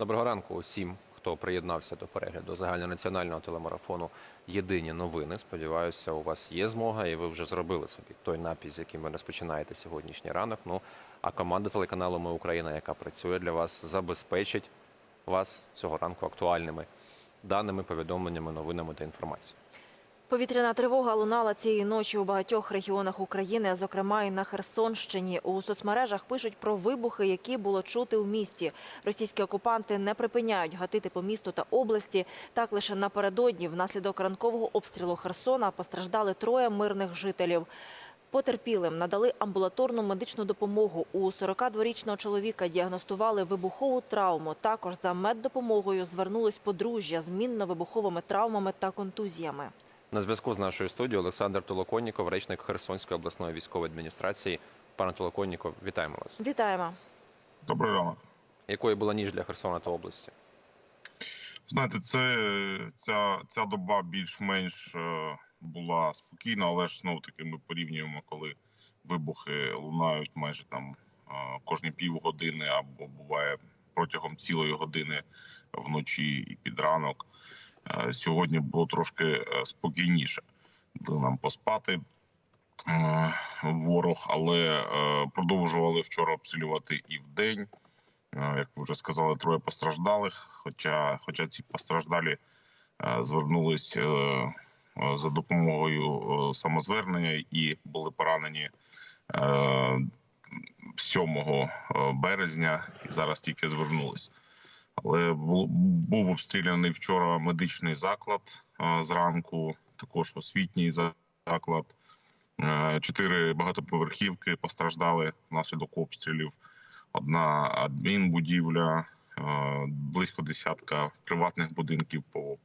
Доброго ранку усім, хто приєднався до перегляду загальнонаціонального телемарафону Єдині новини. Сподіваюся, у вас є змога, і ви вже зробили собі той напій, з яким ви розпочинаєте сьогоднішній ранок. Ну а команда телеканалу Ми Україна, яка працює для вас, забезпечить вас цього ранку актуальними даними, повідомленнями, новинами та інформацією. Повітряна тривога лунала цієї ночі у багатьох регіонах України, зокрема і на Херсонщині. У соцмережах пишуть про вибухи, які було чути в місті. Російські окупанти не припиняють гатити по місту та області. Так лише напередодні, внаслідок ранкового обстрілу Херсона, постраждали троє мирних жителів. Потерпілим надали амбулаторну медичну допомогу. У 42-річного чоловіка діагностували вибухову травму. Також за меддопомогою звернулись подружжя з мінно-вибуховими травмами та контузіями. На зв'язку з нашою студією Олександр Толоконніков, речник Херсонської обласної військової адміністрації. Пане Толоконніков, вітаємо вас. Вітаємо. Добрий ранок. Якою була ніч для Херсона та області? Знаєте, це ця, ця доба більш-менш е, була спокійна, але ж ну таки ми порівнюємо, коли вибухи лунають майже там е, кожні півгодини або буває протягом цілої години вночі і під ранок. Е, Сьогодні було трошки е, спокійніше. Дали нам поспати е, ворог, але продовжували вчора обстрілювати і вдень. Е, Як ви вже сказали, троє постраждалих. Хоча, хоча ці постраждалі звернулись за допомогою самозвернення і були поранені е, 7 е, березня і зараз тільки звернулись. Але був обстріляний вчора медичний заклад е, зранку, також освітній заклад. Е, Чотири багатоповерхівки постраждали внаслідок обстрілів одна адмінбудівля, е, близько десятка приватних будинків по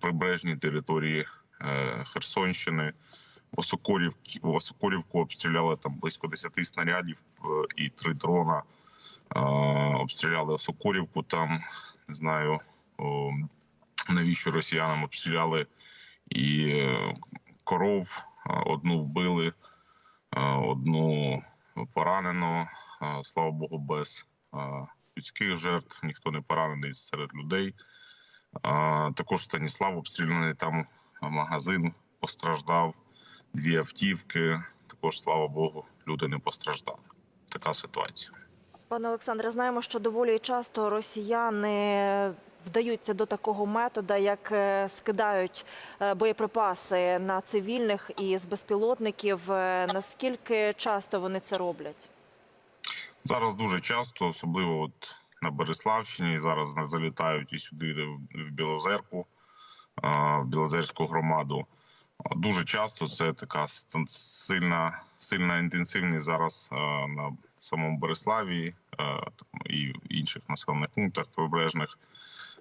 прибережній території Херсонщини. Осокорівку обстріляли там близько 10 снарядів і три дрона. Обстріляли Осокорівку там. Не знаю навіщо росіянам обстріляли і е, коров, одну вбили, одну поранено. Слава Богу, без людських жертв, ніхто не поранений серед людей. Також Станіслав обстріляний там магазин постраждав, дві автівки. Також, слава Богу, люди не постраждали. Така ситуація. Пане Олександре, знаємо, що доволі часто росіяни вдаються до такого методу, як е, скидають е, боєприпаси на цивільних і з безпілотників. Е, Наскільки часто вони це роблять? Зараз дуже часто, особливо от на Береславщині, зараз залітають і сюди в Білозерку, в Білозерську громаду. Дуже часто це така сильна, сильна інтенсивність зараз на самому Береславі і в інших населених пунктах прибережних.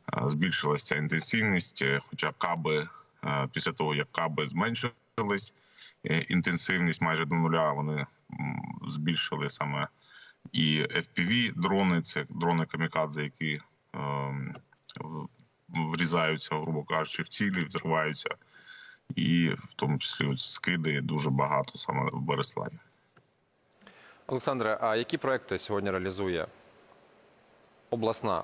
А, Збільшилася ця інтенсивність, е, хоча каби е, після того, як каби зменшились, е, інтенсивність майже до нуля, вони збільшили саме і fpv дрони це дрони камікадзе, які врізаються, грубо кажучи, в цілі, взриваються, і в тому числі скиди дуже багато саме в Береславі. Олександре, а які проекти сьогодні реалізує обласна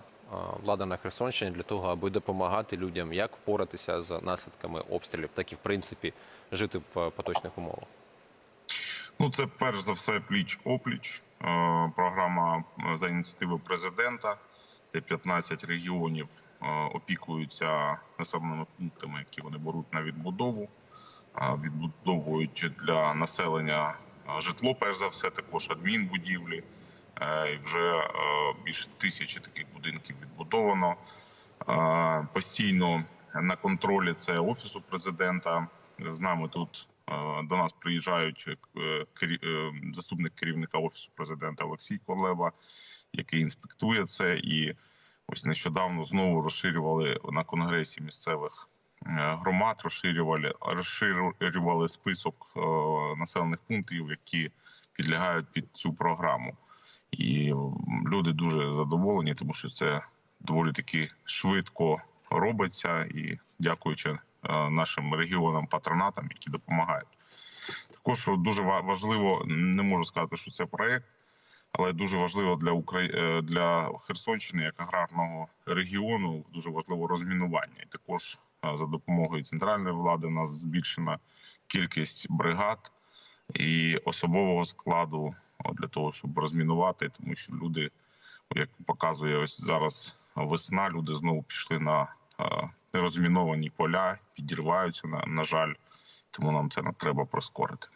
влада на Херсонщині для того, аби допомагати людям як впоратися з наслідками обстрілів, так і в принципі жити в е, поточних умовах? Ну, це перш за все пліч опліч. Е, Програма е, за ініціативи президента, де 15 регіонів опікуються населеними пунктами, які вони беруть на відбудову. Відбудовують для населення житло, перш за все, також адмінбудівлі. Е, вже е, більше тисячі таких будинків відбудовано. Е, Постійно на контролі це офісу президента. З нами тут до нас приїжджають заступник керівника офісу президента Олексій Корлеба, який інспектує це. І ось нещодавно знову розширювали на конгресі місцевих громад, розширювали розширювали список е, населених пунктів, які підлягають під цю програму. І люди дуже задоволені, тому що це доволі таки швидко робиться, і дякуючи е, нашим регіонам патронатам, які допомагають. Також дуже ва- важливо, не можу сказати, що це проект. Але дуже важливо для Украї... е, для Херсонщини як аграрного регіону дуже важливо розмінування. І також е, за допомогою центральної влади у нас збільшена кількість бригад і особового складу для того, щоб розмінувати, тому що люди, як показує ось зараз весна, люди знову пішли на е, нерозміновані поля, підірваються на, на жаль, тому нам це треба прискорити.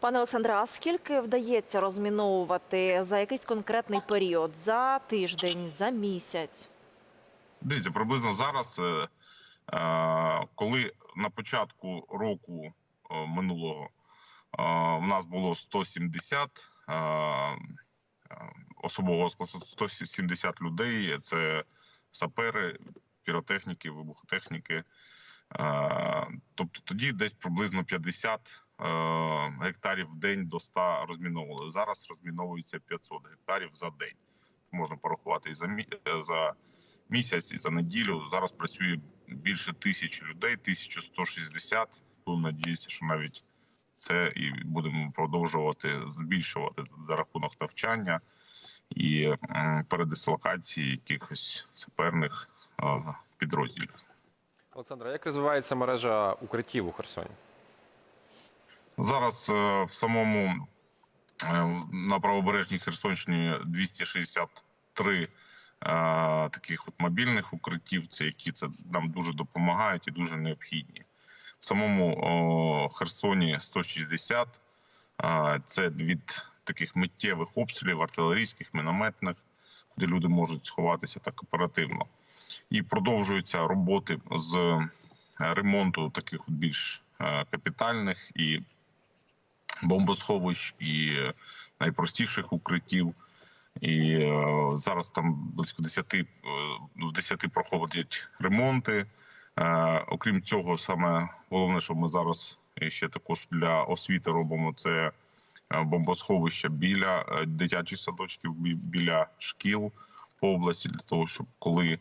Пане Олександре, а скільки вдається розміновувати за якийсь конкретний період? За тиждень, за місяць? Дивіться, приблизно зараз, е, е, коли на початку року е, минулого е, в нас було 170 е, е, особового складу, 170 людей. Це сапери, піротехніки, вибухотехніки. Е, Тобто тоді десь приблизно 50 е, гектарів в день до 100 розміновували. Зараз розміновується 500 гектарів за день. Можна порахувати і за е, за місяць і за неділю. Зараз працює більше тисячі людей, 1160. Будемо надіятися, що навіть це і будемо продовжувати збільшувати за рахунок навчання і передислокації якихось саперних е, підрозділів. Олександра, як розвивається мережа укриттів у Херсоні? Зараз е, в самому е, на правобережній Херсонщині 263 е, таких от мобільних укриттів, це які це нам дуже допомагають і дуже необхідні. В самому о, Херсоні 160 е, це від таких миттєвих обстрілів артилерійських, мінометних, де люди можуть сховатися так оперативно. І продовжуються роботи з е, ремонту таких от більш е, капітальних і бомбосховищ і найпростіших укриттів. І е, зараз там близько 10, е, в 10 проходять ремонти. Е, окрім цього, саме головне, що ми зараз ще також для освіти робимо, це е, бомбосховища біля е, дитячих садочків, біля шкіл по області, для того, щоб коли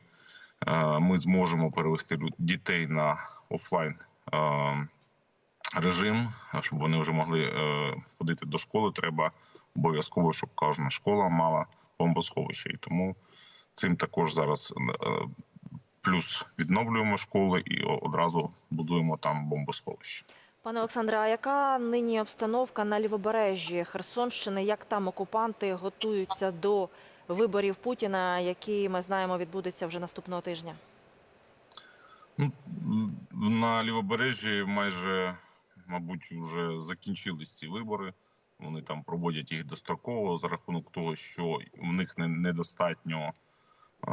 е, ми зможемо перевести дітей на офлайн. е, режим, щоб вони вже могли е, ходити до школи, треба обов'язково, щоб кожна школа мала бомбосховище. І тому цим також зараз е, плюс відновлюємо школи і одразу будуємо там бомбосховище. Пане Олександре, а яка нині обстановка на лівобережжі Херсонщини? Як там окупанти готуються до виборів Путіна, які ми знаємо відбудуться вже наступного тижня? Ну, на лівобережжі майже, мабуть, вже закінчились ці вибори. Вони там проводять їх достроково за рахунок того, що в них не- недостатньо е,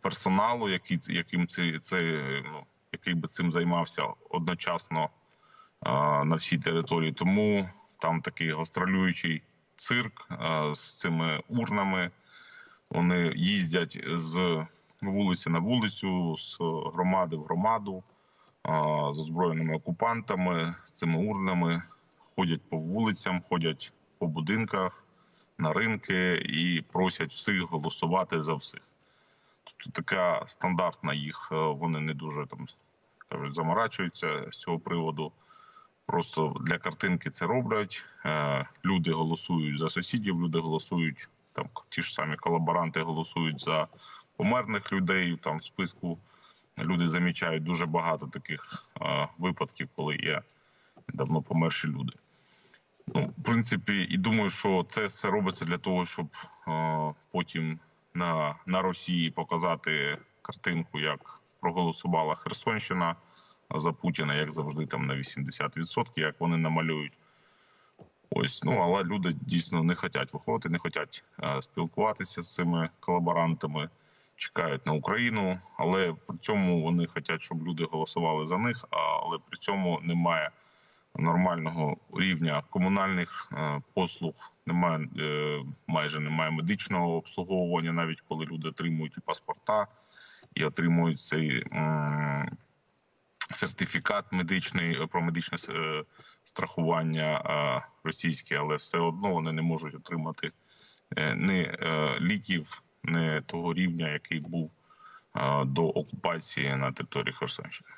персоналу, який, яким це, це ну, який би цим займався одночасно е, на всій території. Тому там такий гастролюючий цирк е, з цими урнами. Вони їздять з вулиці на вулицю, з громади в громаду, з озброєними окупантами, з цими урнами, ходять по вулицям, ходять по будинках, на ринки і просять всіх голосувати за всіх. Тобто така стандартна їх, е, вони не дуже там кажуть, заморачуються з цього приводу. Просто для картинки це роблять. Е, Люди голосують за сусідів, люди голосують там ті ж самі колаборанти голосують за померних людей. Там в списку люди замічають дуже багато таких е, випадків, коли є давно померші люди. Ну, в принципі, і думаю, що це все робиться для того, щоб е, потім на, на Росії показати картинку, як проголосувала Херсонщина за Путіна, як завжди, там на 80%, як вони намалюють. Ось, ну але люди дійсно не хочуть виходити, не хочуть е, спілкуватися з цими колаборантами, чекають на Україну, але при цьому вони хочуть, щоб люди голосували за них. Але при цьому немає нормального рівня комунальних е, послуг, немає е, майже немає медичного обслуговування, навіть коли люди отримують паспорта і отримують цей сертифікат медичний е, про медичне страхування російське, але все одно вони не можуть отримати ні ліків, ні того рівня, який був до окупації на території Херсонщини.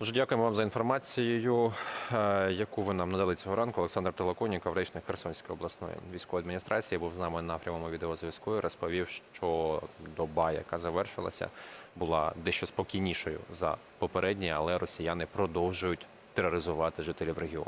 Дуже дякуємо вам за інформацію, е, яку ви нам надали цього ранку. Олександр Толоконіков, речник Херсонської обласної військової адміністрації, був з нами на прямому відеозв'язку. і Розповів, що доба, яка завершилася, була дещо спокійнішою за попередні, але росіяни продовжують тероризувати жителів регіону.